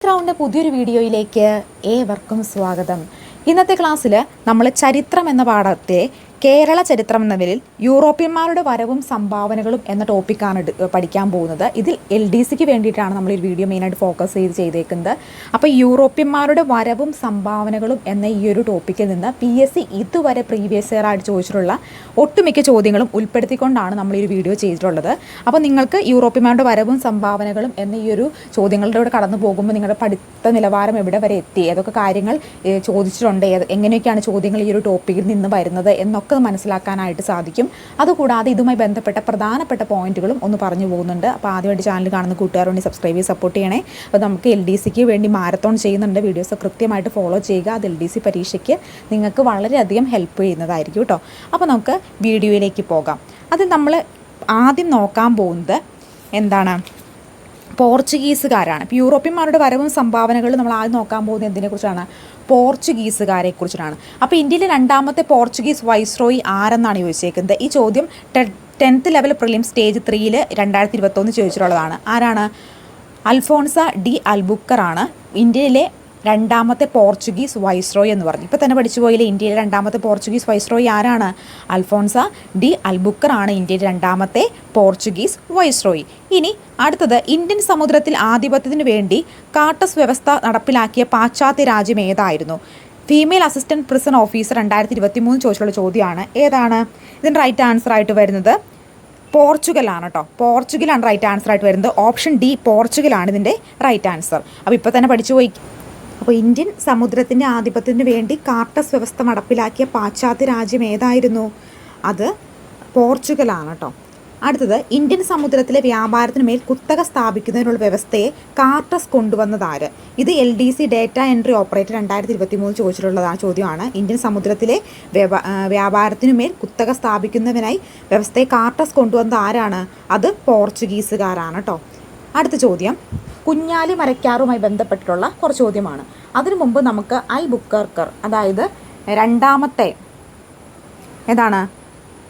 Round പുതിയൊരു വീഡിയോയിലേക്ക് ഏവർക്കും സ്വാഗതം. ഇന്നത്തെ ക്ലാസ്സിൽ നമ്മൾ ചരിത്രം എന്ന പാഠത്തെ കേരള ചരിത്രം എന്ന നിലയിൽ യൂറോപ്യന്മാരുടെ വരവും സംഭാവനകളും എന്ന ടോപ്പിക്കാണ് പഠിക്കാൻ പോകുന്നത്. ഇതിൽ എൽ ഡി സിക്ക് വേണ്ടിയിട്ടാണ് നമ്മൾ ഈ വീഡിയോ മെയിനായിട്ട് ഫോക്കസ് ചെയ്ത് ചെയ്തേക്കുന്നത്. അപ്പോൾ യൂറോപ്യന്മാരുടെ വരവും സംഭാവനകളും എന്ന ഈ ഒരു ടോപ്പിക്കിൽ നിന്ന് പി എസ് സി ഇതുവരെ പ്രീവിയസ് ഇയർ ആയിട്ട് ചോദിച്ചിട്ടുള്ള ഒട്ടുമിക്ക ചോദ്യങ്ങളും ഉൾപ്പെടുത്തിക്കൊണ്ടാണ് നമ്മൾ ഈ വീഡിയോ ചെയ്തിട്ടുള്ളത്. അപ്പോൾ നിങ്ങൾക്ക് യൂറോപ്യന്മാരുടെ വരവും സംഭാവനകളും എന്ന ഈ ഒരു ചോദ്യങ്ങളുടെ കൂടെ കടന്നു പോകുമ്പോൾ നിങ്ങളുടെ പഠിത്ത നിലവാരം എവിടെ വരെ എത്തി? ഏതൊക്കെ കാര്യങ്ങൾ ചോദിച്ചിട്ടുണ്ട്? എങ്ങനെയൊക്കെയാണ് ചോദ്യങ്ങൾ ഈ ഒരു ടോപ്പിക്കിൽ നിന്ന് വരുന്നത് എന്നൊക്കെ മനസ്സിലാക്കാനായിട്ട് സാധിക്കും. അതുകൂടാതെ ഇതുമായി ബന്ധപ്പെട്ട പ്രധാനപ്പെട്ട പോയിന്റുകളും ഒന്ന് പറഞ്ഞു പോകുന്നുണ്ട്. അപ്പോൾ ആദ്യമായിട്ട് ചാനൽ കാണുന്ന കൂട്ടുകാർ വേണ്ടി സബ്സ്ക്രൈബ് ചെയ്ത് സപ്പോർട്ട് ചെയ്യണേ. അപ്പോൾ നമുക്ക് എൽ ഡി സിക്ക് വേണ്ടി മാരത്തോൺ ചെയ്യുന്നുണ്ട്. വീഡിയോസ് കൃത്യമായിട്ട് ഫോളോ ചെയ്യുക. അത് എൽ ഡി സി പരീക്ഷയ്ക്ക് നിങ്ങൾക്ക് വളരെയധികം ഹെൽപ്പ് ചെയ്യുന്നതായിരിക്കും കേട്ടോ. അപ്പോൾ നമുക്ക് വീഡിയോയിലേക്ക് പോകാം. അത് നമ്മൾ ആദ്യം നോക്കാൻ പോകുന്നത് എന്താണ്? പോർച്ചുഗീസുകാരാണ്. ഇപ്പോൾ യൂറോപ്യന്മാരുടെ വരവും സംഭാവനകളും നമ്മൾ ആദ്യം നോക്കാൻ പോകുന്നത് എന്തിനെക്കുറിച്ചാണ്? പോർച്ചുഗീസുകാരെ കുറിച്ചിട്ടാണ് അപ്പോൾ ഇന്ത്യയിലെ രണ്ടാമത്തെ പോർച്ചുഗീസ് വൈസ്രോയി ആരെന്നാണ് ചോദിച്ചേക്കുന്നത്? ഈ ചോദ്യം ടെൻത്ത് ലെവൽ പ്രിലിം സ്റ്റേജ് ത്രീയിൽ രണ്ടായിരത്തി ഇരുപത്തൊന്ന് ചോദിച്ചിട്ടുള്ളതാണ്. ആരാണ്? അൽഫോൺസ ഡി അൽബുക്കറാണ്. ഇന്ത്യയിലെ രണ്ടാമത്തെ പോർച്ചുഗീസ് വൈസ്രോയ് എന്ന് പറഞ്ഞു. ഇപ്പോൾ തന്നെ പഠിച്ചു പോയില്ലേ ഇന്ത്യയിലെ രണ്ടാമത്തെ പോർച്ചുഗീസ് വൈസ്രോയ് ആരാണ്? അൽഫോൺസ ഡി അൽബുക്കർ ആണ് ഇന്ത്യയിലെ രണ്ടാമത്തെ പോർച്ചുഗീസ് വൈസ്രോയ്. ഇനി അടുത്തത് ഇന്ത്യൻ സമുദ്രത്തിൽ ആധിപത്യത്തിന് വേണ്ടി കാട്ടസ് വ്യവസ്ഥ നടപ്പിലാക്കിയ പാശ്ചാത്യ രാജ്യം ഏതായിരുന്നു? ഫീമെയിൽ അസിസ്റ്റന്റ് പ്രിസൺ ഓഫീസർ രണ്ടായിരത്തി ഇരുപത്തി മൂന്ന് ചോദിച്ചിട്ടുള്ള ചോദ്യമാണ്. ഏതാണ്? ഇതിന് റൈറ്റ് ആൻസർ ആയിട്ട് വരുന്നത് പോർച്ചുഗലാണ് കേട്ടോ. പോർച്ചുഗലാണ് റൈറ്റ് ആൻസർ ആയിട്ട് വരുന്നത്. ഓപ്ഷൻ ഡി പോർച്ചുഗലാണ് ഇതിന്റെ റൈറ്റ് ആൻസർ അപ്പോൾ ഇപ്പോൾ തന്നെ പഠിച്ചു പോയി അപ്പോൾ ഇന്ത്യൻ സമുദ്രത്തിന്റെ ആധിപത്യത്തിന് വേണ്ടി കാർട്ടസ് വ്യവസ്ഥ നടപ്പിലാക്കിയ പാശ്ചാത്യ രാജ്യം ഏതായിരുന്നു? അത് പോർച്ചുഗലാണ് കേട്ടോ. അടുത്തത് ഇന്ത്യൻ സമുദ്രത്തിലെ വ്യാപാരത്തിന് മേൽ കുത്തക സ്ഥാപിക്കുന്നതിനുള്ള വ്യവസ്ഥയെ കാർട്ടസ് കൊണ്ടുവന്നതാര് ഇത് L D C data entry operator രണ്ടായിരത്തി ഇരുപത്തി മൂന്ന് ചോദിച്ചിട്ടുള്ളതാണ് ചോദ്യമാണ്. ഇന്ത്യൻ സമുദ്രത്തിലെ വ്യാപാരത്തിനു മേൽ കുത്തക സ്ഥാപിക്കുന്നതിനായി വ്യവസ്ഥയെ കാർട്ടസ് കൊണ്ടുവന്നത് ആരാണ്? അത് പോർച്ചുഗീസുകാരാണ് കേട്ടോ. അടുത്ത ചോദ്യം കുഞ്ഞാലി മരക്കാറുമായി ബന്ധപ്പെട്ടിട്ടുള്ള കുറച്ച് ചോദ്യമാണ്. അതിനു മുമ്പ് നമുക്ക് അൽ ബുക്കർക്കർ അതായത് രണ്ടാമത്തെ ഏതാണ്?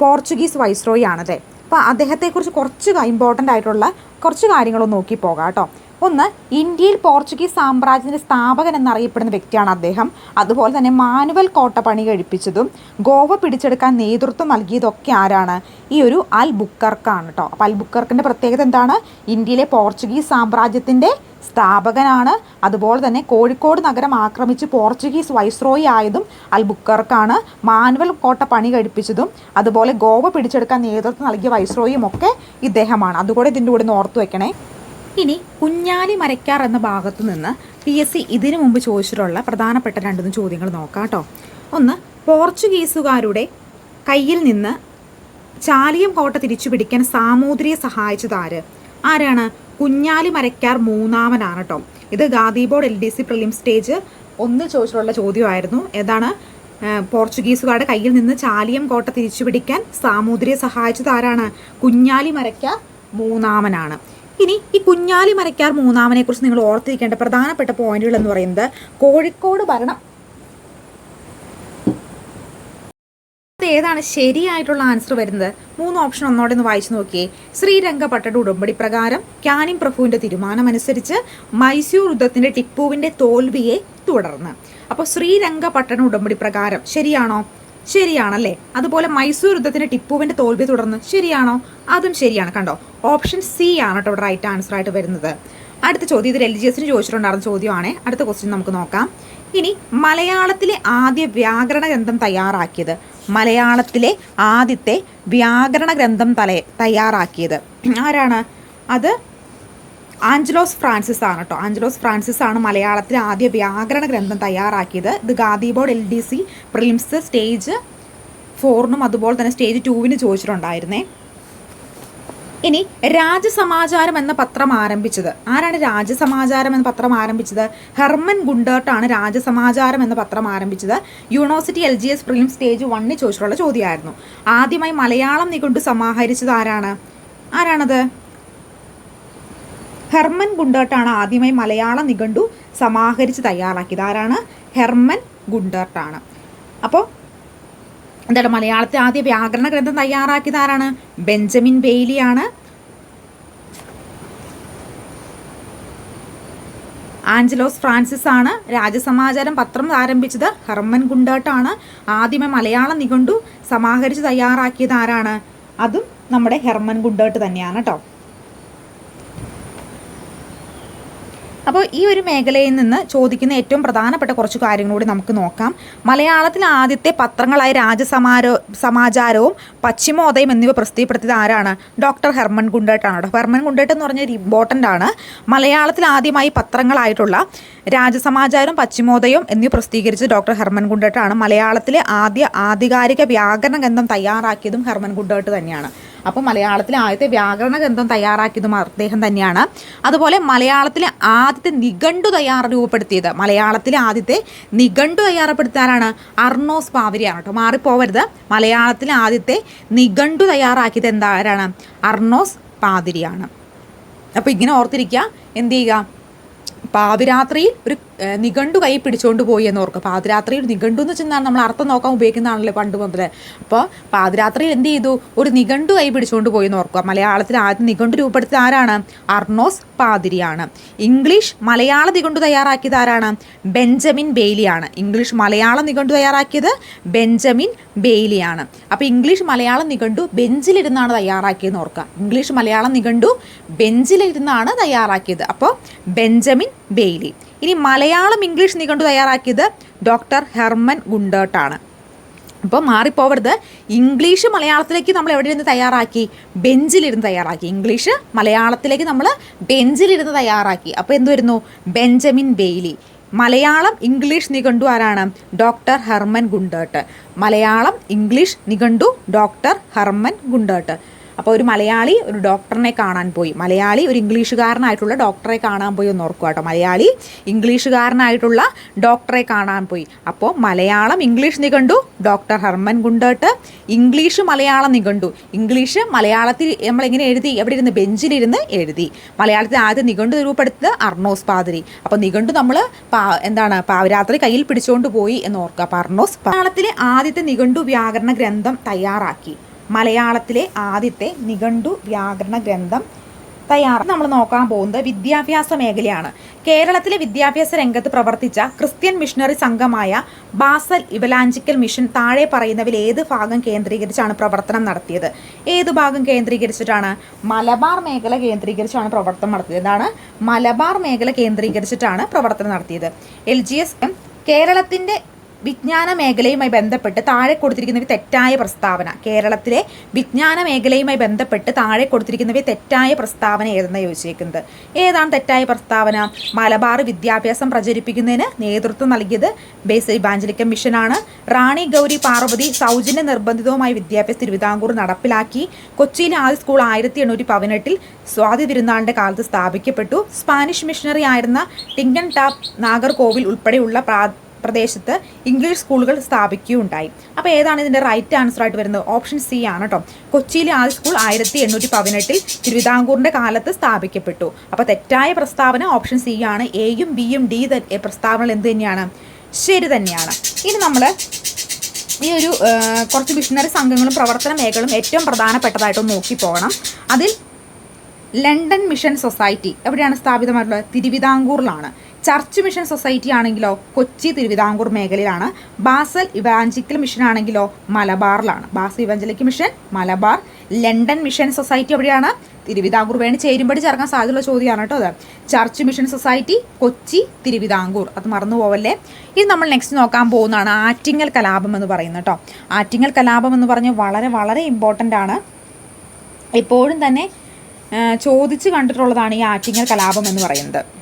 പോർച്ചുഗീസ് വൈസ്രോയി ആണല്ലേ? അപ്പോൾ അദ്ദേഹത്തെക്കുറിച്ച് കുറച്ച് ഇമ്പോർട്ടന്റ് ആയിട്ടുള്ള കുറച്ച് കാര്യങ്ങളൊന്ന് നോക്കി പോകാം കേട്ടോ. ഒന്ന് ഇന്ത്യയിൽ പോർച്ചുഗീസ് സാമ്രാജ്യത്തിന്റെ സ്ഥാപകൻ എന്നറിയപ്പെടുന്ന വ്യക്തിയാണ് അദ്ദേഹം. അതുപോലെ തന്നെ മാനുവൽ കോട്ട പണി കഴിപ്പിച്ചതും ഗോവ പിടിച്ചെടുക്കാൻ നേതൃത്വം നൽകിയതൊക്കെ ആരാണ്? ഈ ഒരു അൽ ബുക്കർക്കാണ് കേട്ടോ അപ്പോൾ അൽ ബുക്കർക്കിന്റെ പ്രത്യേകത എന്താണ്? ഇന്ത്യയിലെ പോർച്ചുഗീസ് സാമ്രാജ്യത്തിന്റെ സ്ഥാപകനാണ്. അതുപോലെ തന്നെ കോഴിക്കോട് നഗരം ആക്രമിച്ച് പോർച്ചുഗീസ് വൈസ്രോയി ആയതും അൽ ബുക്കർക്കാണ് മാനുവൽ കോട്ട പണി കഴിപ്പിച്ചതും അതുപോലെ ഗോവ പിടിച്ചെടുക്കാൻ നേതൃത്വം നൽകിയ വൈസ്രോയും ഒക്കെ ഇദ്ദേഹമാണ്. അതുകൂടെ ഇതിന്റെ കൂടെ ഓർത്തു വെക്കണേ. ഇനി കുഞ്ഞാലി മരയ്ക്കാർ എന്ന ഭാഗത്തു നിന്ന് പി എസ് സി ഇതിനു മുമ്പ് ചോദിച്ചിട്ടുള്ള പ്രധാനപ്പെട്ട രണ്ടുമൂന്ന് ചോദ്യങ്ങൾ നോക്കാം കേട്ടോ. ഒന്ന് പോർച്ചുഗീസുകാരുടെ കയ്യിൽ നിന്ന് ചാലിയം കോട്ട തിരിച്ചു പിടിക്കാൻ സാമൂതിരിയെ സഹായിച്ചത് ആര്? ആരാണ്? കുഞ്ഞാലി മരയ്ക്കാർ മൂന്നാമനാണ് കേട്ടോ. ഇത് Gandhi board L D C prelim stage ഒന്ന് ചോദിച്ചിട്ടുള്ള ചോദ്യമായിരുന്നു. ഏതാണ്? പോർച്ചുഗീസുകാരുടെ കയ്യിൽ നിന്ന് ചാലിയം കോട്ട തിരിച്ചു പിടിക്കാൻ സാമൂതിരിയെ സഹായിച്ചത് ആരാണ്? കുഞ്ഞാലി മരയ്ക്കാർ മൂന്നാമനാണ്. ഇനി ഈ കുഞ്ഞാലി മരക്കാർ മൂന്നാമനെ കുറിച്ച് നിങ്ങൾ ഓർത്തിരിക്കേണ്ട പ്രധാനപ്പെട്ട പോയിന്റുകൾ എന്ന് പറയുന്നത് കോഴിക്കോട് ഭരണം. ഏതാണ് ശരിയായിട്ടുള്ള ആൻസർ വരുന്നത്? മൂന്ന് ഓപ്ഷൻ ഒന്നോടെ ഒന്ന് വായിച്ചു നോക്കിയേ. ശ്രീരംഗപട്ടയുടെ ഉടമ്പടി പ്രകാരം ക്യാനിം പ്രഭുവിന്റെ തീരുമാനമനുസരിച്ച് മൈസൂർ യുദ്ധത്തിന്റെ ടിപ്പുവിന്റെ തോൽവിയെ തുടർന്ന്. അപ്പോൾ ശ്രീരംഗപട്ടണ ഉടമ്പടി പ്രകാരം ശരിയാണോ? ശരിയാണല്ലേ? അതുപോലെ മൈസൂർ യുദ്ധത്തിന് ടിപ്പുവിന്റെ തോൽവി തുടർന്ന് ശരിയാണോ? അതും ശരിയാണ്. കണ്ടോ? ഓപ്ഷൻ സി ആണ് കേട്ടോ റൈറ്റ് ആൻസർ ആയിട്ട് വരുന്നത്. അടുത്ത ചോദ്യം ഇത് എസിന് ചോദിച്ചിട്ടുണ്ടായിരുന്ന ചോദ്യമാണ്. അടുത്ത ക്വസ്റ്റ്യൻ നമുക്ക് നോക്കാം. ഇനി മലയാളത്തിലെ ആദ്യ വ്യാകരണ ഗ്രന്ഥം തയ്യാറാക്കിയത്. മലയാളത്തിലെ ആദ്യത്തെ വ്യാകരണ ഗ്രന്ഥം തല തയ്യാറാക്കിയത്. ആരാണ്? അത് ആഞ്ചലോസ് ഫ്രാൻസിസ് ആണ് കേട്ടോ ആഞ്ചലോസ് ഫ്രാൻസിസ് ആണ് മലയാളത്തിൽ ആദ്യ വ്യാകരണ ഗ്രന്ഥം തയ്യാറാക്കിയത്. ഇത് Khadi board L D C prelims stage ഫോറിനും അതുപോലെ തന്നെ സ്റ്റേജ് ടൂവിന് ചോദിച്ചിട്ടുണ്ടായിരുന്നേ. ഇനി രാജസമാചാരം എന്ന പത്രം ആരംഭിച്ചത്. ആരാണ് രാജസമാചാരം എന്ന പത്രം ആരംഭിച്ചത്? ഹെർമൻ ഗുണ്ടേർട്ടാണ് രാജസമാചാരം എന്ന പത്രം ആരംഭിച്ചത്. University L G S prelim stage വണ്ണിൽ ചോദിച്ചിട്ടുള്ള ചോദ്യമായിരുന്നു. ആദ്യമായി മലയാളം നിഘണ്ടു സമാഹരിച്ചത് ആരാണ്? ആരാണത്? ഹെർമൻ ഗുണ്ടേർട്ടാണ് ആദ്യമായി മലയാള നിഘണ്ടു സമാഹരിച്ച് തയ്യാറാക്കിയത്. ആരാണ്? ഹെർമൻ ഗുണ്ടേർട്ടാണ്. അപ്പോൾ എന്താണ് മലയാളത്തെ ആദ്യ വ്യാകരണ ഗ്രന്ഥം തയ്യാറാക്കിയത് ആരാണ്? ബെഞ്ചമിൻ ബെയ്ലിയാണ്. ആഞ്ചലോസ് ഫ്രാൻസിസ് ആണ് രാജസമാചാരം പത്രം ആരംഭിച്ചത്. ഹെർമൻ ഗുണ്ടേട്ടാണ് ആദ്യമേ മലയാള നിഘണ്ടു സമാഹരിച്ച് തയ്യാറാക്കിയത് ആരാണ്? അതും നമ്മുടെ ഹെർമൻ ഗുണ്ടേട്ട് തന്നെയാണ് കേട്ടോ. അപ്പോൾ ഈ ഒരു മേഖലയിൽ നിന്ന് ചോദിക്കുന്ന ഏറ്റവും പ്രധാനപ്പെട്ട കുറച്ച് കാര്യങ്ങൾ കൂടി നമുക്ക് നോക്കാം. മലയാളത്തിൽ ആദ്യത്തെ പത്രങ്ങളായ രാജസമാരോ സമാചാരവും പശ്ചിമോദയം എന്നിവ പ്രസിദ്ധപ്പെടുത്തിയത് ആരാണ്? ഡോക്ടർ ഹെർമൻ ഗുണ്ടേട്ടാണ് കേട്ടോ. ഹെർമൻ ഗുണ്ടേട്ട് എന്ന് പറഞ്ഞാൽ ഇമ്പോർട്ടന്റ് ആണ്. മലയാളത്തിൽ ആദ്യമായി പത്രങ്ങളായിട്ടുള്ള രാജസമാചാരം പശ്ചിമോദയം എന്നിവ പ്രസിദ്ധീകരിച്ച ഡോക്ടർ ഹെർമൻ ഗുണ്ടേട്ടാണ്. മലയാളത്തിലെ ആദ്യ ആധികാരിക വ്യാകരണ ഗ്രന്ഥം തയ്യാറാക്കിയതും ഹെർമൻ ഗുണ്ടേട്ട് തന്നെയാണ്. അപ്പോൾ മലയാളത്തിലെ ആദ്യത്തെ വ്യാകരണ ഗ്രന്ഥം തയ്യാറാക്കിയതും അദ്ദേഹം തന്നെയാണ്. അതുപോലെ മലയാളത്തിലെ ആദ്യത്തെ നിഘണ്ടു തയ്യാർ രൂപപ്പെടുത്തിയത്. മലയാളത്തിലെ ആദ്യത്തെ നിഘണ്ടു തയ്യാറപ്പെടുത്താനാണ് അർണോസ് പാവരിയാണ് കേട്ടോ. മാറിപ്പോവരുത്. മലയാളത്തിലെ ആദ്യത്തെ നിഘണ്ടു തയ്യാറാക്കിയത് എന്താരാണ്? അർണോസ് പാതിരിയാണ്. അപ്പോൾ ഇങ്ങനെ ഓർത്തിരിക്കുക. എന്ത് ചെയ്യുക? പാതിരാത്രിയിൽ ഒരു നിഘണ്ടു കൈ പിടിച്ചുകൊണ്ട് പോയി എന്ന് ഓർക്കുക പാതിരാത്രിയിൽ നിഘണ്ടു എന്ന് വെച്ചാൽ നമ്മൾ അർത്ഥം നോക്കാൻ ഉപയോഗിക്കുന്നതാണല്ലോ പണ്ട് മുതലേ. അപ്പോൾ പാതിരാത്രിയിൽ എന്ത് ചെയ്തു? ഒരു നിഘണ്ടു കൈ പിടിച്ചുകൊണ്ട് പോയി എന്ന് ഓർക്കുക മലയാളത്തിൽ ആദ്യം നിഘണ്ടു രൂപപ്പെടുത്തിയത് ആരാണ്? അർണോസ് പാതിരിയാണ്. ഇംഗ്ലീഷ് മലയാള നിഘണ്ടു തയ്യാറാക്കിയത് ആരാണ്? ബെഞ്ചമിൻ ബെയ്ലിയാണ്. ഇംഗ്ലീഷ് മലയാള നിഘണ്ടു തയ്യാറാക്കിയത് ബെഞ്ചമിൻ ബെയ്ലിയാണ്. അപ്പോൾ ഇംഗ്ലീഷ് മലയാളം നിഘണ്ടു ബെഞ്ചിലിരുന്നാണ് തയ്യാറാക്കിയതെന്ന് ഓർക്കുക. ഇംഗ്ലീഷ് മലയാളം നിഘണ്ടു ബെഞ്ചിലിരുന്നാണ് തയ്യാറാക്കിയത്. അപ്പോൾ ബെഞ്ചമിൻ ബെയ്ലി. ഇനി മലയാളം ഇംഗ്ലീഷ് നിഘണ്ടു തയ്യാറാക്കിയത് ഡോക്ടർ ഹെർമൻ ഗുണ്ടേട്ടാണ് അപ്പോൾ മാറിപ്പോവരുത്. ഇംഗ്ലീഷ് മലയാളത്തിലേക്ക് നമ്മൾ എവിടെ ഇരുന്ന് തയ്യാറാക്കി? ബെഞ്ചിലിരുന്ന് തയ്യാറാക്കി. ഇംഗ്ലീഷ് മലയാളത്തിലേക്ക് നമ്മൾ ബെഞ്ചിലിരുന്ന് തയ്യാറാക്കി. അപ്പോൾ എന്ത് വരുന്നു? Benjamin Bailey. മലയാളം ഇംഗ്ലീഷ് നിഘണ്ടു ആരാണ്? Doctor Hermann Gundert Malayalam English നിഘണ്ടു ഡോക്ടർ ഹെർമൻ ഗുണ്ടേട്ട് അപ്പോൾ ഒരു മലയാളി ഒരു ഡോക്ടറിനെ കാണാൻ പോയി. മലയാളി ഒരു ഇംഗ്ലീഷുകാരനായിട്ടുള്ള ഡോക്ടറെ കാണാൻ പോയി എന്ന് ഓർക്കുക കേട്ടോ. മലയാളി ഇംഗ്ലീഷുകാരനായിട്ടുള്ള ഡോക്ടറെ കാണാൻ പോയി. അപ്പോൾ മലയാളം ഇംഗ്ലീഷ് നിഘണ്ടു. Doctor Hermann Gundert. English Malayalam നിഘണ്ടു. ഇംഗ്ലീഷ് മലയാളത്തിൽ നമ്മൾ എങ്ങനെ എഴുതി? എവിടെ ഇരുന്ന്? ബെഞ്ചിലിരുന്ന് എഴുതി. മലയാളത്തിൽ ആദ്യം നിഘണ്ടു രൂപപ്പെടുത്തുന്നത് അർണോസ് പാതിരി. അപ്പോൾ നിഘണ്ടു നമ്മൾ എന്താണ് പാവരാത്രി കയ്യിൽ പിടിച്ചുകൊണ്ട് പോയി എന്ന് ഓർക്കുക. അപ്പോൾ അർണോസ് മലയാളത്തിലെ ആദ്യത്തെ നിഘണ്ടു വ്യാകരണ ഗ്രന്ഥം തയ്യാറാക്കി. മലയാളത്തിലെ ആദ്യത്തെ നിഘണ്ടു വ്യാകരണ ഗ്രന്ഥം തയ്യാർ നമ്മൾ നോക്കാൻ പോകുന്നത് വിദ്യാഭ്യാസ മേഖലയാണ്. കേരളത്തിലെ വിദ്യാഭ്യാസ രംഗത്ത് പ്രവർത്തിച്ച ക്രിസ്ത്യൻ മിഷണറി സംഘമായ ബാസൽ ഇവലാഞ്ചിക്കൽ മിഷൻ താഴെ പറയുന്നവയിൽ ഏത് ഭാഗം കേന്ദ്രീകരിച്ചാണ് പ്രവർത്തനം നടത്തിയത്? ഏത് ഭാഗം കേന്ദ്രീകരിച്ചിട്ടാണ്? മലബാർ മേഖല കേന്ദ്രീകരിച്ചാണ് പ്രവർത്തനം നടത്തിയത്. എന്താണ് മലബാർ മേഖല കേന്ദ്രീകരിച്ചിട്ടാണ് പ്രവർത്തനം നടത്തിയത്. എൽ ജി എസ് കേരളത്തിന്റെ വിജ്ഞാന മേഖലയുമായി ബന്ധപ്പെട്ട് താഴെ കൊടുത്തിരിക്കുന്നവ തെറ്റായ പ്രസ്താവന. കേരളത്തിലെ വിജ്ഞാന മേഖലയുമായി ബന്ധപ്പെട്ട് താഴെ കൊടുത്തിരിക്കുന്നവ തെറ്റായ പ്രസ്താവന ഏതെന്ന് ചോദിച്ചേക്കുന്നത്? ഏതാണ് തെറ്റായ പ്രസ്താവന? മലബാർ വിദ്യാഭ്യാസം പ്രചരിപ്പിക്കുന്നതിന് നേതൃത്വം നൽകിയത് ബേസ് ഇവാഞ്ചലിക്കൽ മിഷനാണ്. റാണി ഗൗരി പാർവതി സൗജന്യ നിർബന്ധിതവുമായി വിദ്യാഭ്യാസ തിരുവിതാംകൂർ നടപ്പിലാക്കി. കൊച്ചിയിലെ ആദ്യ സ്കൂൾ ആയിരത്തി എണ്ണൂറ്റി പതിനെട്ടിൽ സ്വാതി തിരുനാളിന്റെ കാലത്ത് സ്ഥാപിക്കപ്പെട്ടു. സ്പാനിഷ് മിഷണറി ആയിരുന്ന ടിങ്കൻ ടാപ്പ് നാഗർകോവിൽ ഉൾപ്പെടെയുള്ള പ്രദേശത്ത് ഇംഗ്ലീഷ് സ്കൂളുകൾ സ്ഥാപിക്കുകയുണ്ടായി. അപ്പോൾ ഏതാണ് ഇതിന്റെ റൈറ്റ് ആൻസർ ആയിട്ട് വരുന്നത്? ഓപ്ഷൻ സി ആണ് കേട്ടോ കൊച്ചിയിലെ ആദ്യ സ്കൂൾ ആയിരത്തി എണ്ണൂറ്റി പതിനെട്ടിൽ തിരുവിതാംകൂറിന്റെ കാലത്ത് സ്ഥാപിക്കപ്പെട്ടു. അപ്പോൾ തെറ്റായ പ്രസ്താവന ഓപ്ഷൻ സി ആണ്. എയും ബിയും ഡി പ്രസ്താവനകൾ എന്ത് തന്നെയാണ്? ശരി തന്നെയാണ്. ഇനി നമ്മൾ ഈ ഒരു കുറച്ച് മിഷണറി സംഘങ്ങളും പ്രവർത്തന മേഖലകളും ഏറ്റവും പ്രധാനപ്പെട്ടതായിട്ട് നോക്കി പോകണം. അതിൽ ലണ്ടൻ മിഷൻ സൊസൈറ്റി എവിടെയാണ് സ്ഥാപിതമായിട്ടുള്ളത്? തിരുവിതാംകൂറിലാണ്. ചർച്ച് മിഷൻ സൊസൈറ്റി ആണെങ്കിലോ കൊച്ചി തിരുവിതാംകൂർ മേഖലയിലാണ്. ബാസൽ ഇവാഞ്ചിക്കൽ മിഷൻ ആണെങ്കിലോ മലബാറിലാണ്. Basel evangelical mission Malabar London mission society എവിടെയാണ് തിരുവിതാംകൂർ വേണി ചേരുമ്പടി ചേർക്കാൻ സാധ്യതയുള്ള ചോദ്യമാണ് കേട്ടോ അത്. Church mission society Kochi Thiruvithamkoor. അത് മറന്നു പോവല്ലേ? ഇത് നമ്മൾ നെക്സ്റ്റ് നോക്കാൻ പോകുന്നതാണ് ആറ്റിങ്ങൽ കലാപം എന്ന് പറയുന്നത് കേട്ടോ. ആറ്റിങ്ങൽ കലാപം എന്ന് പറഞ്ഞ് വളരെ വളരെ ഇമ്പോർട്ടന്റ് ആണ്. എപ്പോഴും തന്നെ ചോദിച്ച് കണ്ടിട്ടുള്ളതാണ് ഈ ആറ്റിങ്ങൽ കലാപം എന്ന് പറയുന്നത്.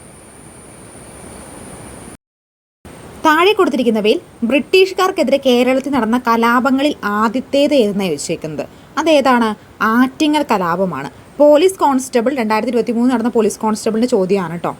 താഴെ കൊടുത്തിരിക്കുന്നവയിൽ ബ്രിട്ടീഷുകാർക്കെതിരെ കേരളത്തിൽ നടന്ന കലാപങ്ങളിൽ ആദ്യത്തേത് ഏതെന്ന് ചോദിച്ചേക്കുന്നത്? അതേതാണ് ആറ്റിങ്ങൽ കലാപമാണ്. പോലീസ് കോൺസ്റ്റബിൾ രണ്ടായിരത്തി ഇരുപത്തി മൂന്ന് നടന്ന പോലീസ് കോൺസ്റ്റബിളിന്റെ ചോദ്യമാണ് കേട്ടോ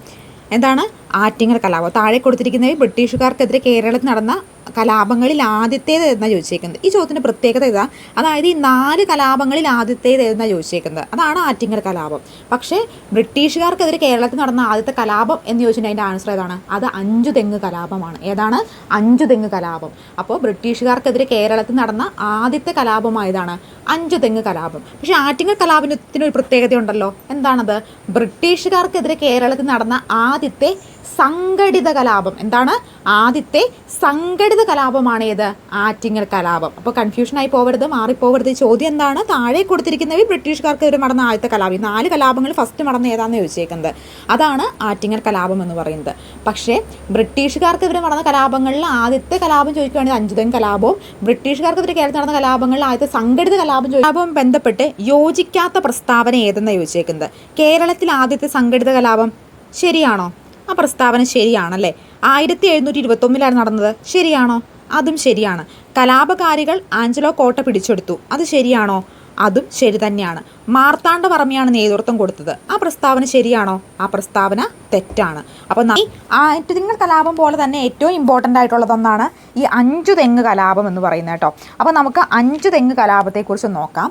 എന്താണ്? ആറ്റിങ്ങൽ കലാപം. താഴെ കൊടുത്തിരിക്കുന്നവയിൽ ബ്രിട്ടീഷുകാർക്കെതിരെ കേരളത്തിൽ നടന്ന കലാപങ്ങളിൽ ആദ്യത്തേത് എന്നാണ് ചോദിച്ചേക്കുന്നത്? ഈ ചോദ്യത്തിന്റെ പ്രത്യേകത ഇതാ. അതായത് ഈ നാല് കലാപങ്ങളിൽ ആദ്യത്തേത് എന്നാണ് ചോദിച്ചേക്കുന്നത്? അതാണ് ആറ്റിങ്ങൽ കലാപം. പക്ഷേ ബ്രിട്ടീഷുകാർക്കെതിരെ കേരളത്തിൽ നടന്ന ആദ്യത്തെ കലാപം എന്ന് ചോദിച്ചിട്ടുണ്ടെങ്കിൽ അതിന്റെ ആൻസർ ഏതാണ്? അത് അഞ്ചു തെങ്ങ് കലാപമാണ്. ഏതാണ്? അഞ്ചു തെങ്ങ് കലാപം. അപ്പോൾ ബ്രിട്ടീഷുകാർക്കെതിരെ കേരളത്തിൽ നടന്ന ആദ്യത്തെ കലാപമായതാണ് അഞ്ചു തെങ്ങ് കലാപം. പക്ഷേ ആറ്റിങ്ങൽ കലാപത്തിന് ഒരു പ്രത്യേകത ഉണ്ടല്ലോ എന്താണത്? ബ്രിട്ടീഷുകാർക്കെതിരെ കേരളത്തിൽ നടന്ന ആദ്യത്തെ സംഘടിത കലാപം. എന്താണ്? ആദ്യത്തെ സംഘടിത കലാപമാണ് ഏത് ആറ്റിങ്ങൽ കലാപം. അപ്പോൾ കൺഫ്യൂഷനായി പോകരുത് മാറിപ്പോകരുത് ചോദ്യം എന്താണ്? താഴെ കൊടുത്തിരിക്കുന്നവർ ബ്രിട്ടീഷുകാർക്കെതിരെ നടന്ന ആദ്യത്തെ കലാപം. നാല് കലാപങ്ങൾ ഫസ്റ്റ് നടന്ന ഏതാണെന്ന് ചോദിച്ചേക്കുന്നത്. അതാണ് ആറ്റിങ്ങൽ കലാപം എന്ന് പറയുന്നത്. പക്ഷേ ബ്രിട്ടീഷുകാർക്കെതിരെ നടന്ന കലാപങ്ങളിൽ ആദ്യത്തെ കലാപം ചോദിക്കുകയാണെങ്കിൽ അഞ്ചുതൻ കലാപവും ബ്രിട്ടീഷുകാർക്കെതിരെ കേരളത്തിൽ നടന്ന കലാപങ്ങളിൽ ആദ്യത്തെ സംഘടിത കലാപം കലാപവും ബന്ധപ്പെട്ട് യോജിക്കാത്ത പ്രസ്താവന ഏതെന്ന് ചോദിച്ചേക്കുന്നത്? കേരളത്തിൽ ആദ്യത്തെ സംഘടിത കലാപം ശരിയാണോ? ആ പ്രസ്താവന ശരിയാണല്ലേ? ആയിരത്തി എഴുന്നൂറ്റി ഇരുപത്തൊന്നിലാണ് നടന്നത്. ശരിയാണോ? അതും ശരിയാണ്. കലാപകാരികൾ ആഞ്ചലോ കോട്ട പിടിച്ചെടുത്തു. അത് ശരിയാണോ? അതും ശരി തന്നെയാണ്. മാർത്താണ്ഡ വർമ്മയാണ് നേതൃത്വം കൊടുത്തത്. ആ പ്രസ്താവന ശരിയാണോ? ആ പ്രസ്താവന തെറ്റാണ്. അപ്പോൾ ഈ ആറ്റുതിങ്ങൾ കലാപം പോലെ തന്നെ ഏറ്റവും ഇമ്പോർട്ടന്റ് ആയിട്ടുള്ളതൊന്നാണ് ഈ അഞ്ചു തെങ്ങ് കലാപം എന്ന് പറയുന്നത് കേട്ടോ. അപ്പോൾ നമുക്ക് അഞ്ചു തെങ്ങ് കലാപത്തെക്കുറിച്ച് നോക്കാം.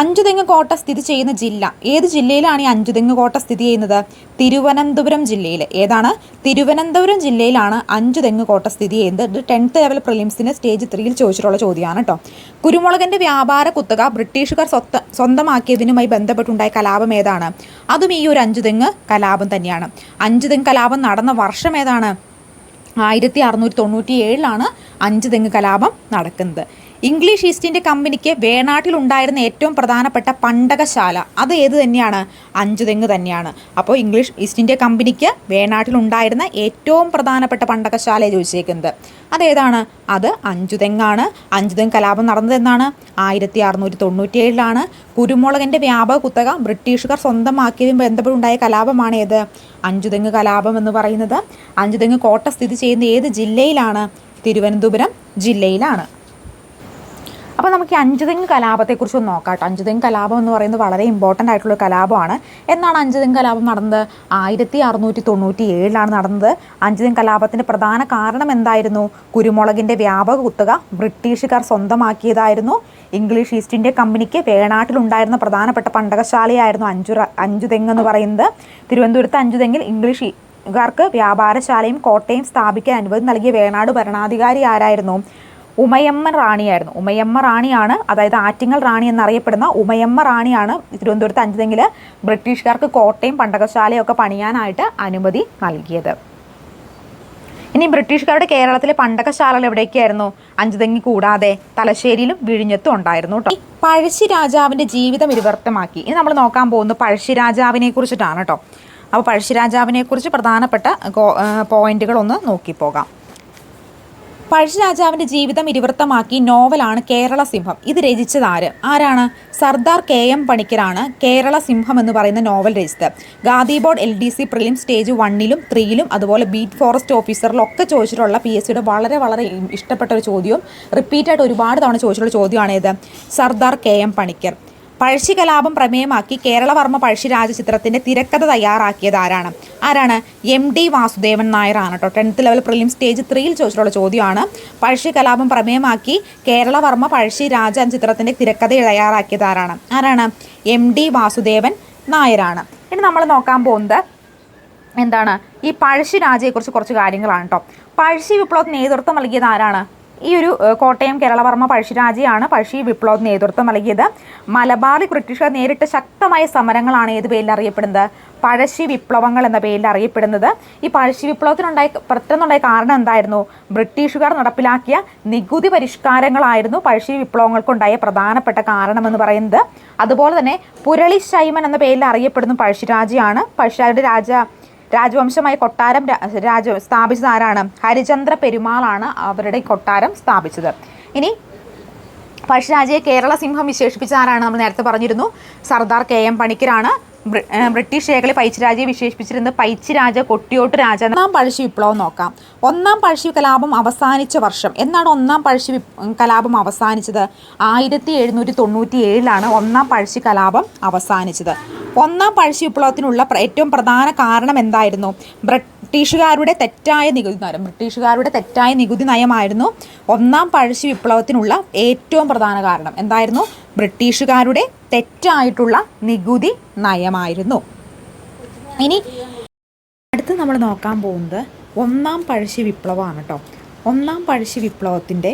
അഞ്ചുതെങ്ങ് കോട്ട സ്ഥിതി ചെയ്യുന്ന ജില്ല. ഏത് ജില്ലയിലാണ് ഈ അഞ്ചുതെങ്ങ് കോട്ട സ്ഥിതി ചെയ്യുന്നത്? തിരുവനന്തപുരം ജില്ലയിൽ ഏതാണ്? തിരുവനന്തപുരം ജില്ലയിലാണ് അഞ്ചുതെങ്ങ് കോട്ട സ്ഥിതി ചെയ്യുന്നത്. ഇത് ടെൻത്ത് ലെവൽ പ്രിലിംസിന് സ്റ്റേജ് ത്രീയിൽ ചോദിച്ചിട്ടുള്ള ചോദ്യമാണ് കേട്ടോ. കുരുമുളകിന്റെ വ്യാപാര കുത്തക ബ്രിട്ടീഷുകാർ സ്വത്ത സ്വന്തമാക്കിയതിനുമായി ബന്ധപ്പെട്ടുണ്ടായ കലാപം ഏതാണ്? അതും ഈ ഒരു അഞ്ചുതെങ്ങ് കലാപം തന്നെയാണ്. അഞ്ചുതെങ്ങ് കലാപം നടന്ന വർഷം ഏതാണ്? ആയിരത്തി അറുന്നൂറ്റി തൊണ്ണൂറ്റി ഏഴിലാണ് അഞ്ച് തെങ്ങ് കലാപം നടക്കുന്നത്. ഇംഗ്ലീഷ് ഈസ്റ്റ് ഇന്ത്യ കമ്പനിക്ക് വേണാട്ടിൽ ഉണ്ടായിരുന്ന ഏറ്റവും പ്രധാനപ്പെട്ട പണ്ടകശാല. അത് ഏത് തന്നെയാണ്? അഞ്ചുതെങ്ങ് തന്നെയാണ്. അപ്പോൾ ഇംഗ്ലീഷ് ഈസ്റ്റ് ഇന്ത്യ കമ്പനിക്ക് വേണാട്ടിൽ ഉണ്ടായിരുന്ന ഏറ്റവും പ്രധാനപ്പെട്ട പണ്ടകശാല ചോദിച്ചേക്കുന്നത്. അതേതാണ്? അത് അഞ്ചു തെങ്ങാണ്. അഞ്ചു തെങ്ങ് കലാപം നടന്നതെന്നാണ് ആയിരത്തി അറുന്നൂറ്റി തൊണ്ണൂറ്റി ഏഴിലാണ് കുരുമുളകിന്റെ വ്യാപക കുത്തക ബ്രിട്ടീഷുകാർ സ്വന്തമാക്കിയതും ബന്ധപ്പെട്ടുണ്ടായ കലാപമാണ് ഏത്? അഞ്ചുതെങ്ങ് കലാപം എന്ന് പറയുന്നത്. അഞ്ചുതെങ്ങ് കോട്ട സ്ഥിതി ചെയ്യുന്ന ഏത് ജില്ലയിലാണ്? തിരുവനന്തപുരം ജില്ലയിലാണ്. അപ്പോൾ നമുക്ക് ഈ അഞ്ചുതെങ്ങ് കലാപത്തെക്കുറിച്ച് ഒന്ന് നോക്കാം കേട്ടോ. അഞ്ചുതെങ്ങ് കലാപം എന്ന് പറയുന്നത് വളരെ ഇമ്പോർട്ടന്റ് ആയിട്ടുള്ള കലാപമാണ്. എന്നാണ് അഞ്ചുതെങ്ങ് കലാപം നടന്നത്? ആയിരത്തി അറുന്നൂറ്റി തൊണ്ണൂറ്റി ഏഴിലാണ് നടന്നത്. അഞ്ചുതെങ്ങ് കലാപത്തിന്റെ പ്രധാന കാരണം എന്തായിരുന്നു? കുരുമുളകിന്റെ വ്യാപക കുത്തക ബ്രിട്ടീഷുകാർ സ്വന്തമാക്കിയതായിരുന്നു. ഇംഗ്ലീഷ് ഈസ്റ്റ് ഇന്ത്യ കമ്പനിക്ക് വേണാട്ടിലുണ്ടായിരുന്ന പ്രധാനപ്പെട്ട പണ്ടകശാലയായിരുന്നു അഞ്ചു അഞ്ചുതെങ്ങ് എന്ന് പറയുന്നത്. തിരുവനന്തപുരത്ത് അഞ്ചുതെങ്ങിൽ ഇംഗ്ലീഷ് കാർക്ക് വ്യാപാരശാലയും കോട്ടയും സ്ഥാപിക്കാൻ അനുമതി നൽകിയ വേണാട് ഭരണാധികാരി ആരായിരുന്നു? ഉമയമ്മ റാണിയായിരുന്നു. ഉമയമ്മ റാണിയാണ് അതായത് ആറ്റിങ്ങൽ റാണി എന്നറിയപ്പെടുന്ന ഉമയമ്മ റാണിയാണ് തിരുവനന്തപുരത്ത് അഞ്ചുതെങ്കിൽ ബ്രിട്ടീഷുകാർക്ക് കോട്ടയും പണ്ടകശാലയും ഒക്കെ പണിയാനായിട്ട് അനുമതി നൽകിയത്. ഇനി ബ്രിട്ടീഷുകാരുടെ കേരളത്തിലെ പണ്ടകശാലകൾ എവിടെയൊക്കെയായിരുന്നു? അഞ്ചുതെങ്ങി കൂടാതെ തലശ്ശേരിയിലും വിഴിഞ്ഞത്തും ഉണ്ടായിരുന്നു കേട്ടോ പഴശ്ശി രാജാവിന്റെ ജീവിതം ഇരുവർത്തമാക്കി. ഇനി നമ്മൾ നോക്കാൻ പോകുന്നത് പഴശ്ശി രാജാവിനെ കുറിച്ചിട്ടാണ് കേട്ടോ അപ്പോൾ പഴശ്ശി രാജാവിനെ കുറിച്ച് പ്രധാനപ്പെട്ട പോയിന്റുകളൊന്ന് നോക്കിപ്പോകാം. പഴശ്ശി രാജാവിന്റെ ജീവിതം ഇരുവൃത്തമാക്കി നോവലാണ് കേരള സിംഹം. ഇത് രചിച്ചത് ആര്? ആരാണ്? സർദാർ കെ എം പണിക്കരാണ് കേരള സിംഹം എന്ന് പറയുന്ന നോവൽ രചിച്ചത്. Gandhi board L D C prelim stage വണ്ണിലും ത്രീയിലും അതുപോലെ ബീറ്റ് ഫോറസ്റ്റ് ഓഫീസറിലും ഒക്കെ ചോദിച്ചിട്ടുള്ള പി എസ് സിയുടെ വളരെ വളരെ ഇഷ്ടപ്പെട്ട ഒരു ചോദ്യവും റിപ്പീറ്റായിട്ട് ഒരുപാട് തവണ ചോദിച്ചിട്ടുള്ള ചോദ്യമാണ് ഇത് സർദാർ കെ എം പണിക്കർ. പഴശ്ശി കലാപം പ്രമേയമാക്കി കേരളവർമ്മ പഴശ്ശിരാജ ചിത്രത്തിന്റെ തിരക്കഥ തയ്യാറാക്കിയത് ആരാണ്? ആരാണ് എം ഡി വാസുദേവൻ നായരാണ് കേട്ടോ ടെൻത്ത് ലെവൽ പ്രിലിം സ്റ്റേജ് ത്രീയിൽ ചോദിച്ചിട്ടുള്ള ചോദ്യമാണ്. പഴശ്ശി കലാപം പ്രമേയമാക്കി കേരളവർമ്മ പഴശ്ശി രാജ എന്ന ചിത്രത്തിന്റെ തിരക്കഥ തയ്യാറാക്കിയത് ആരാണ്? ആരാണ് എം ഡി വാസുദേവൻ നായരാണ്. ഇനി നമ്മൾ നോക്കാൻ പോകുന്നത് എന്താണ്? ഈ പഴശ്ശി രാജയെക്കുറിച്ച് കുറച്ച് കാര്യങ്ങളാണ് കേട്ടോ പഴശ്ശി വിപ്ലവത്തിന് നേതൃത്വം നൽകിയത് ആരാണ്? ഈ ഒരു കോട്ടയം കേരളവർമ്മ പഴശ്ശിരാജയാണ് പഴശ്ശി വിപ്ലവത്തിന് നേതൃത്വം നൽകിയത്. മലബാറി ബ്രിട്ടീഷുകാർ നേരിട്ട ശക്തമായ സമരങ്ങളാണ് ഏത് പേരിൽ അറിയപ്പെടുന്നത്? പഴശ്ശി വിപ്ലവങ്ങൾ എന്ന പേരിൽ അറിയപ്പെടുന്നത്. ഈ പഴശ്ശി വിപ്ലവത്തിനുണ്ടായ പെട്ടെന്നുണ്ടായ കാരണം എന്തായിരുന്നു? ബ്രിട്ടീഷുകാർ നടപ്പിലാക്കിയ നികുതി പരിഷ്കാരങ്ങളായിരുന്നു പഴശ്ശി വിപ്ലവങ്ങൾക്കുണ്ടായ പ്രധാനപ്പെട്ട കാരണമെന്ന് പറയുന്നത്. അതുപോലെ തന്നെ പുരളി ശൈമൻ എന്ന പേരിൽ അറിയപ്പെടുന്ന പഴശ്ശിരാജയാണ് പഴശ്ശിരാജയുടെ രാജ രാജവംശമായ കൊട്ടാരം രാജ സ്ഥാപിച്ചത് ആരാണ്? ഹരിചന്ദ്ര പെരുമാളാണ് അവരുടെ കൊട്ടാരം സ്ഥാപിച്ചത്. ഇനി പഴശ്ശിരാജയെ കേരള സിംഹം വിശേഷിപ്പിച്ച ആരാണ്? നമ്മൾ നേരത്തെ പറഞ്ഞിരുന്നു. സർദാർ കെ എം പണിക്കരാണ്. ബ്രിട്ടീഷ് രേഖകളിൽ പൈച്ചിരാജയെ വിശേഷിപ്പിച്ചിരുന്നത് പൈച്ചിരാജ കൊട്ടിയോട്ട് രാജ ഒന്നാം പഴശ്ശി വിപ്ലവം നോക്കാം. ഒന്നാം പഴശ്ശി കലാപം അവസാനിച്ച വർഷം. എന്നാണ് ഒന്നാം പഴശ്ശി കലാപം അവസാനിച്ചത്? ആയിരത്തി എഴുന്നൂറ്റി തൊണ്ണൂറ്റി ഏഴിലാണ് ഒന്നാം പഴശ്ശി കലാപം അവസാനിച്ചത്. ഒന്നാം പഴശ്ശി വിപ്ലവത്തിനുള്ള ഏറ്റവും പ്രധാന കാരണം എന്തായിരുന്നു? ബ്രിട്ടീഷുകാരുടെ തെറ്റായ നികുതി നയം ബ്രിട്ടീഷുകാരുടെ തെറ്റായ നികുതി നയമായിരുന്നു ഒന്നാം പഴശ്ശി വിപ്ലവത്തിനുള്ള ഏറ്റവും പ്രധാന കാരണം. എന്തായിരുന്നു? ബ്രിട്ടീഷുകാരുടെ തെറ്റായിട്ടുള്ള നികുതി നയമായിരുന്നു. ഇനി അടുത്ത് നമ്മൾ നോക്കാൻ പോകുന്നത് ഒന്നാം പഴശ്ശി വിപ്ലവമാണ് കേട്ടോ. ഒന്നാം പഴശ്ശി വിപ്ലവത്തിന്റെ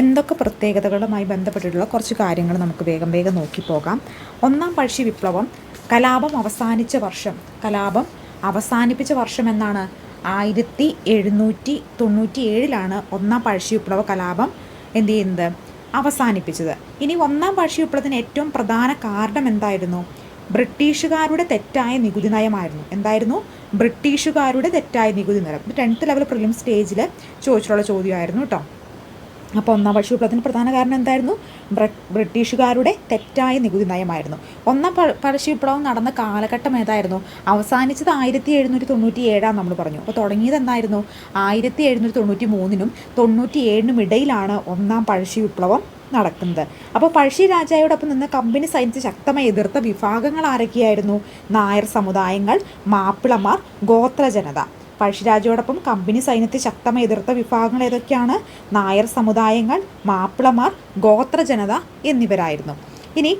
എന്തൊക്കെ പ്രത്യേകതകളുമായി ബന്ധപ്പെട്ടിട്ടുള്ള കുറച്ച് കാര്യങ്ങൾ നമുക്ക് വേഗം വേഗം നോക്കി പോകാം ഒന്നാം പഴശ്ശി വിപ്ലവം കലാപം അവസാനിച്ച വർഷം കലാപം അവസാനിപ്പിച്ച വർഷം എന്നാണ്. ആയിരത്തി എഴുന്നൂറ്റി തൊണ്ണൂറ്റി ഏഴിലാണ് ഒന്നാം പഴശ്ശി വിപ്ലവ കലാപം എന്ത് ചെയ്യുന്നത്? അവസാനിപ്പിച്ചത്. ഇനി ഒന്നാം പഴശ്ശി വിപ്ലവത്തിന് ഏറ്റവും പ്രധാന കാരണം എന്തായിരുന്നു? ബ്രിട്ടീഷുകാരുടെ തെറ്റായ നികുതി നയമായിരുന്നു. എന്തായിരുന്നു? ബ്രിട്ടീഷുകാരുടെ തെറ്റായ നികുതി നയം. ടെൻത്ത് ലെവൽ പ്രിലിം സ്റ്റേജിൽ ചോദിച്ചിട്ടുള്ള ചോദ്യമായിരുന്നു കേട്ടോ അപ്പോൾ ഒന്നാം പക്ഷി വിപ്ലവത്തിന് പ്രധാന കാരണം എന്തായിരുന്നു? ബ്ര- ബ്രിട്ടീഷുകാരുടെ തെറ്റായ നികുതി നയമായിരുന്നു. ഒന്നാം പഴശ്ശി വിപ്ലവം നടന്ന കാലഘട്ടം ഏതായിരുന്നു? അവസാനിച്ചത് ആയിരത്തി എഴുന്നൂറ്റി തൊണ്ണൂറ്റി ഏഴാണ് നമ്മൾ പറഞ്ഞു. അപ്പോൾ തുടങ്ങിയത് എന്തായിരുന്നു? ആയിരത്തി എഴുന്നൂറ്റി തൊണ്ണൂറ്റി മൂന്നിനും തൊണ്ണൂറ്റി ഏഴിനും ഇടയിലാണ് ഒന്നാം പഴശ്ശി വിപ്ലവം നടക്കുന്നത്. അപ്പോൾ പഴശ്ശി രാജായോടൊപ്പം നിന്ന് കമ്പനി സൈനിച്ച് ശക്തമായി എതിർത്ത വിഭാഗങ്ങൾ ആരൊക്കെയായിരുന്നു? നായർ സമുദായങ്ങൾ മാപ്പിളമാർ ഗോത്ര ജനത പഴശ്ശിരാജയോടൊപ്പം കമ്പനി സൈന്യത്തെ ശക്തമായി എതിർത്ത വിഭാഗങ്ങൾ ഏതൊക്കെയാണ്? നായർ സമുദായങ്ങൾ മാപ്പിളമാർ ഗോത്ര ജനത എന്നിവരായിരുന്നു. ഇനി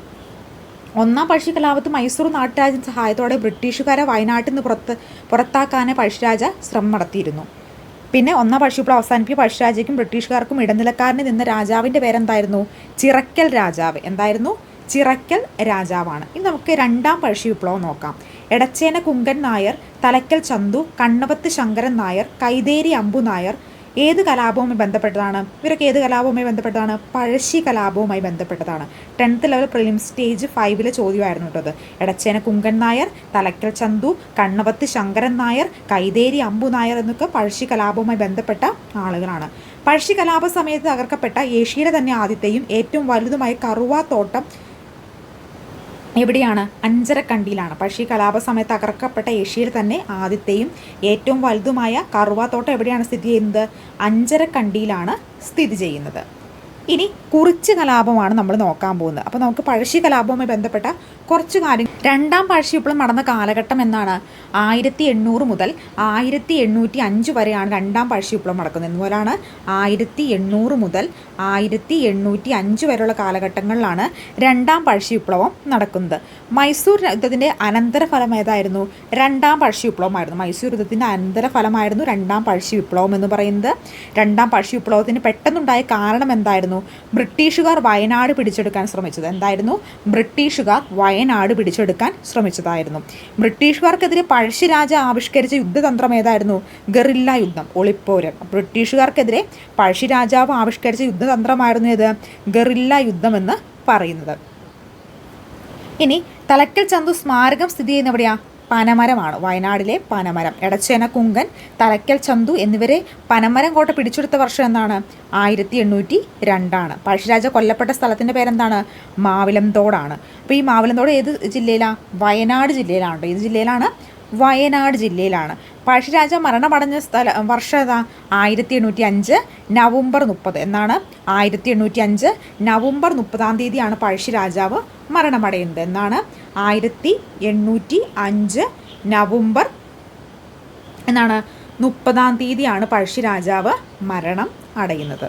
ഒന്നാം പഴശ്ശി കലാപത്ത് മൈസൂർ നാട്ടുരാജൻ സഹായത്തോടെ ബ്രിട്ടീഷുകാരെ വയനാട്ടിൽ നിന്ന് പുറത്ത് പുറത്താക്കാനേ പഴശ്ശിരാജ ശ്രമം നടത്തിയിരുന്നു. പിന്നെ ഒന്നാം പഴശ്ശിവിപ്ലവം അവസാനിപ്പിയ പഴശ്ശിരാജയ്ക്കും ബ്രിട്ടീഷുകാർക്കും ഇടനിലക്കാരന് നിന്ന രാജാവിന്റെ പേരെന്തായിരുന്നു? ചിറക്കൽ രാജാവ്. എന്തായിരുന്നു? ചിറക്കൽ രാജാവാണ്. ഇനി നമുക്ക് രണ്ടാം പഴശ്ശി വിപ്ലവം നോക്കാം. എടച്ചേന കുങ്കൻ നായർ തലക്കൽ ചന്തു കണ്ണപത്ത് ശങ്കരൻ നായർ കൈതേരി അമ്പു നായർ ഏത് കലാപവുമായി ബന്ധപ്പെട്ടതാണ്? ഇവരൊക്കെ ഏത് കലാപവുമായി ബന്ധപ്പെട്ടതാണ്? പഴശ്ശി കലാപവുമായി ബന്ധപ്പെട്ടതാണ്. ടെൻത്ത് ലെവൽ പ്രിലിം സ്റ്റേജ് ഫൈവിലെ ചോദ്യമായിരുന്നു കേട്ടത് എടച്ചേന കുങ്കൻ നായർ തലക്കൽ ചന്തു കണ്ണപത്ത് ശങ്കരൻ നായർ കൈതേരി അമ്പു നായർ എന്നൊക്കെ പഴശ്ശി കലാപവുമായി ബന്ധപ്പെട്ട ആളുകളാണ്. പഴശ്ശി കലാപ സമയത്ത് തകർക്കപ്പെട്ട ഏഷ്യയിലെ തന്നെ ആദ്യത്തെയും ഏറ്റവും വലുതുമായ കറുവാത്തോട്ടം എവിടെയാണ്? അഞ്ചരക്കണ്ടിയിലാണ്. പക്ഷേ കലാപ സമയത്ത് തകർക്കപ്പെട്ട ഏഷ്യയിൽ തന്നെ ആദ്യത്തെയും ഏറ്റവും വലുതുമായ കറുവാത്തോട്ടം എവിടെയാണ് സ്ഥിതി ചെയ്യുന്നത്? അഞ്ചരക്കണ്ടിയിലാണ് സ്ഥിതി ചെയ്യുന്നത്. ഇനി കുറിച്ച് കലാപമാണ് നമ്മൾ നോക്കാൻ പോകുന്നത്. അപ്പോൾ നമുക്ക് പഴശ്ശി കലാപവുമായി ബന്ധപ്പെട്ട കുറച്ച് കാര്യം രണ്ടാം പഴശ്ശി വിപ്ലവം നടന്ന കാലഘട്ടം എന്നാണ് ആയിരത്തി എണ്ണൂറ് മുതൽ ആയിരത്തി എണ്ണൂറ്റി അഞ്ച് വരെയാണ് രണ്ടാം പഴശ്ശി വിപ്ലവം നടക്കുന്നത്. എന്നുപോലാണ് ആയിരത്തി എണ്ണൂറ് മുതൽ ആയിരത്തി എണ്ണൂറ്റി അഞ്ച് വരെയുള്ള കാലഘട്ടങ്ങളിലാണ് രണ്ടാം പഴശ്ശി വിപ്ലവം നടക്കുന്നത്. മൈസൂർ യുദ്ധത്തിന്റെ അനന്തരഫലം ഏതായിരുന്നു? രണ്ടാം പഴശ്ശി വിപ്ലവമായിരുന്നു. മൈസൂർ യുദ്ധത്തിന്റെ അനന്തരഫലമായിരുന്നു രണ്ടാം പഴശ്ശി വിപ്ലവം എന്ന് പറയുന്നത്. രണ്ടാം പഴശ്ശി വിപ്ലവത്തിന് പെട്ടെന്നുണ്ടായ കാരണം എന്തായിരുന്നു? ബ്രിട്ടീഷുകാർ വയനാട് പിടിച്ചെടുക്കാൻ ശ്രമിച്ചത് എന്തായിരുന്നു? ബ്രിട്ടീഷുകാർ വയനാട് പിടിച്ചെടുക്കാൻ ശ്രമിച്ചതായിരുന്നു. ബ്രിട്ടീഷുകാർക്കെതിരെ പഴശ്ശിരാജ ആവിഷ്കരിച്ച യുദ്ധതന്ത്രം ഏതായിരുന്നു? ഗറില്ല യുദ്ധം ഒളിപ്പോര്. ബ്രിട്ടീഷുകാർക്കെതിരെ പഴശ്ശിരാജാവ് ആവിഷ്കരിച്ച യുദ്ധതന്ത്രമായിരുന്നു ഏത്? ഗറില്ല യുദ്ധം എന്ന് പറയുന്നത്. ഇനി തലക്കൽ ചന്തു സ്മാരകം സ്ഥിതി ചെയ്യുന്ന എവിടെയാ? പനമരമാണ്. വയനാടിലെ പനമരം. എടച്ചേന കുങ്കൻ തലക്കൽ ചന്തു എന്നിവരെ പനമരം കോട്ട പിടിച്ചെടുത്ത വർഷം എന്താണ് ആയിരത്തി എണ്ണൂറ്റി രണ്ടാണ് പഴശ്ശിരാജ കൊല്ലപ്പെട്ട സ്ഥലത്തിന്റെ പേരെന്താണ്? മാവിലംതോടാണ് അപ്പോൾ ഈ മാവിലംതോട് ഏത് ജില്ലയിലാണ് വയനാട് ജില്ലയിലാണ്. ഏത് ജില്ലയിലാണ്? വയനാട് ജില്ലയിലാണ്. പഴശ്ശിരാജ മരണമടഞ്ഞ സ്ഥല വർഷം ഏതാ? ആയിരത്തി എണ്ണൂറ്റി അഞ്ച് നവംബർ മുപ്പത് എന്നാണ്. ആയിരത്തി എണ്ണൂറ്റി അഞ്ച് നവംബർ മുപ്പതാം തീയതിയാണ് പഴശ്ശിരാജാവ് മരണമടയുന്നത് എന്നാണ് ആയിരത്തി എണ്ണൂറ്റി അഞ്ച് നവംബർ എന്നാണ് മുപ്പതാം തീയതിയാണ് പഴശ്ശിരാജാവ് മരണം അടയുന്നത്.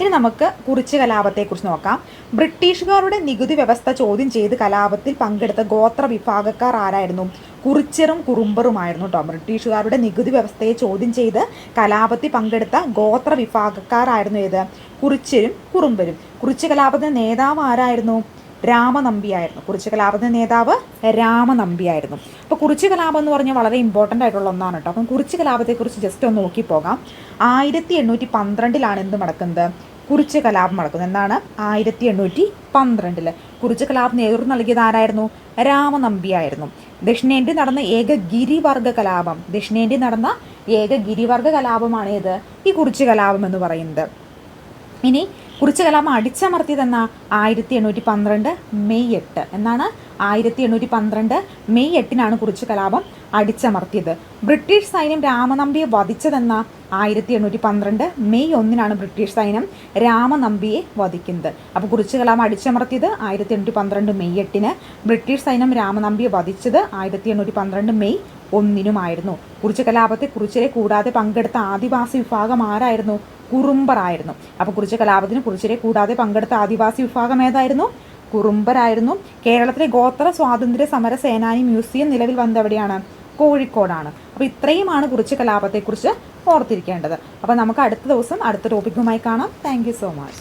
ഇനി നമുക്ക് കുറിച്ച് കലാപത്തെക്കുറിച്ച് നോക്കാം. ബ്രിട്ടീഷുകാരുടെ നികുതി വ്യവസ്ഥ ചോദ്യം ചെയ്ത് കലാപത്തിൽ പങ്കെടുത്ത ഗോത്ര വിഭാഗക്കാർ ആരായിരുന്നു? കുറിച്ചറും കുറുമ്പറുമായിരുന്നു കേട്ടോ ബ്രിട്ടീഷുകാരുടെ നികുതി വ്യവസ്ഥയെ ചോദ്യം ചെയ്ത് കലാപത്തിൽ പങ്കെടുത്ത ഗോത്ര വിഭാഗക്കാരായിരുന്നു ഏത്? കുറിച്ചരും കുറുമ്പരും. കുറിച്ച് കലാപത്തിന്റെ നേതാവ് ആരായിരുന്നു? രാമനമ്പിയായിരുന്നു. കുറിച്ച് കലാപത്തിന്റെ നേതാവ് രാമനമ്പിയായിരുന്നു. അപ്പോൾ കുറിച്ച് കലാപം എന്ന് പറഞ്ഞാൽ വളരെ ഇമ്പോർട്ടന്റ് ആയിട്ടുള്ള ഒന്നാണ് കേട്ടോ അപ്പം കുറിച്ച് കലാപത്തെക്കുറിച്ച് ജസ്റ്റ് ഒന്ന് നോക്കി പോകാം. ആയിരത്തി എണ്ണൂറ്റി പന്ത്രണ്ടിലാണ് എന്ത് നടക്കുന്നത്? കുറിച്ച് കലാപം നടക്കുന്നത്. എന്താണ്? ആയിരത്തി എണ്ണൂറ്റി പന്ത്രണ്ടിൽ കുറിച്ച് കലാപം നേതൃത്വം നൽകിയത് ആരായിരുന്നു? രാമനമ്പിയായിരുന്നു. ദക്ഷിണേന്ത്യ നടന്ന ഏക ഗിരിവർഗ കലാപം. ദക്ഷിണേന്ത്യ നടന്ന ഏക ഗിരിവർഗ കലാപമാണ് ഏത് ഈ കുറിച്ച് കലാപം എന്ന് പറയുന്നത്. ഇനി കുറിച്ച് കലാപം അടിച്ചമർത്തിയത് എന്നാ ആയിരത്തി എണ്ണൂറ്റി പന്ത്രണ്ട് മെയ് എട്ട്. എന്നാണ് ആയിരത്തി എണ്ണൂറ്റി പന്ത്രണ്ട് മെയ് എട്ടിനാണ് കുറിച്ച് കലാപം അടിച്ചമർത്തിയത്. ബ്രിട്ടീഷ് സൈന്യം രാമനമ്പിയെ വധിച്ചതെന്ന ആയിരത്തി എണ്ണൂറ്റി പന്ത്രണ്ട് മെയ് ഒന്നിനാണ് ബ്രിട്ടീഷ് സൈന്യം രാമനമ്പിയെ വധിക്കുന്നത്. അപ്പോൾ കുറിച്ച് കലാപം അടിച്ചമർത്തിയത് ആയിരത്തി എണ്ണൂറ്റി പന്ത്രണ്ട് മെയ് എട്ടിന് ബ്രിട്ടീഷ് സൈന്യം രാമനമ്പിയെ വധിച്ചത് ആയിരത്തി എണ്ണൂറ്റി പന്ത്രണ്ട് മെയ് ഒന്നിനുമായിരുന്നു. കുറിച്ച് കലാപത്തെ കുറിച്ചിലെ കൂടാതെ പങ്കെടുത്ത ആദിവാസി വിഭാഗം ആരായിരുന്നു? കുറുമ്പറായിരുന്നു. അപ്പോൾ കുറിച്ച കലാപത്തിന് കുറിച്ചരെ കൂടാതെ പങ്കെടുത്ത ആദിവാസി വിഭാഗം ഏതായിരുന്നു? കുറുമ്പരായിരുന്നു. കേരളത്തിലെ ഗോത്ര സ്വാതന്ത്ര്യ സമര സേനാനി മ്യൂസിയം നിലവിൽ വന്നത് എവിടെയാണ് കോഴിക്കോടാണ്. അപ്പോൾ ഇത്രയുമാണ് കുറിച്ച് കലാപത്തെക്കുറിച്ച് ഓർത്തിരിക്കേണ്ടത്. അപ്പോൾ നമുക്ക് അടുത്ത ദിവസം അടുത്ത ടോപ്പിക്കുമായി കാണാം. Thank so much